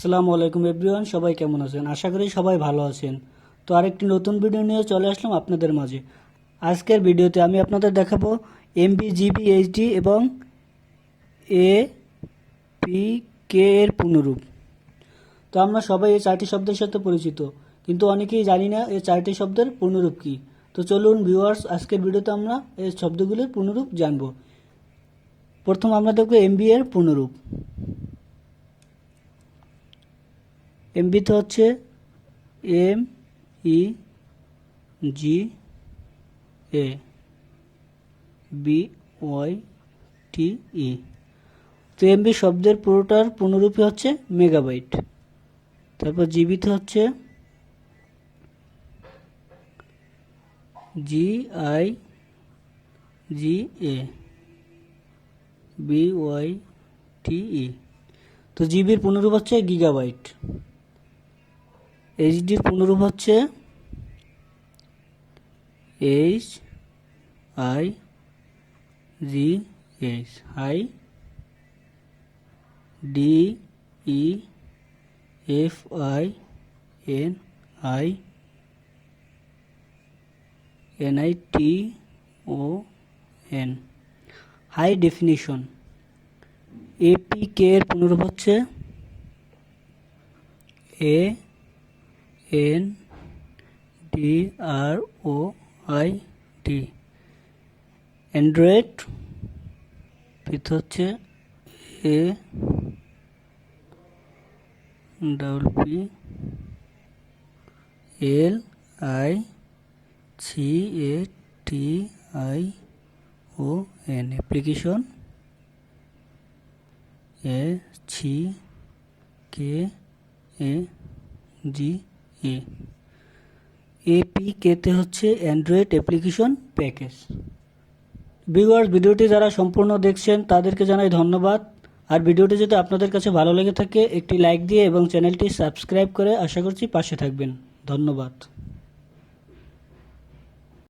আসসালামু আলাইকুম এভরিওয়ান, সবাই কেমন আছেন? আশা করি সবাই ভালো আছেন। তো আরেকটি নতুন ভিডিও নিয়ে চলে আসলাম আপনাদের মাঝে। আজকের ভিডিওতে আমি আপনাদের দেখাবো এমবি জিবি এইচডি এবং এ পি কে এর পূর্ণরূপ তো আমরা সবাই এই চারটি শব্দের সাথে পরিচিত, কিন্তু অনেকেই জানি না এই চারটি শব্দের পূর্ণরূপ কী। তো চলুন ভিউয়ার্স আজকের ভিডিওতে আমরা এই শব্দগুলির পূর্ণরূপ জানব। প্রথম আমরা দেখব এমবি এর পূর্ণরূপ এমবিতে হচ্ছে M E G A, B Y T E. তো এমবি শব্দের পুরোটার পুনরূপী হচ্ছে মেগাবাইট। তারপর জিবিতে হচ্ছে G I G A, B Y T E. তো জিবির পুনরূপ হচ্ছে গিগাবাইট। এইচডির পুনরূপ হচ্ছে H I G H I D E F I N I N I T O N high definition AP কে এর পুনরূপ হচ্ছে A N D R O I D Android পিত হচ্ছে A double P L I C A T I O N application A C K A G A. A কেতে হচ্ছে android application package viewers ভিডিওটি যারা সম্পূর্ণ দেখছেন, তাদেরকে জানাই ধন্যবাদ। আর ভিডিওটি যদি আপনাদের কাছে ভালো লেগে থাকে, একটি লাইক দিয়ে এবং চ্যানেলটি সাবস্ক্রাইব করে আশা করছি পাশে থাকবেন। ধন্যবাদ।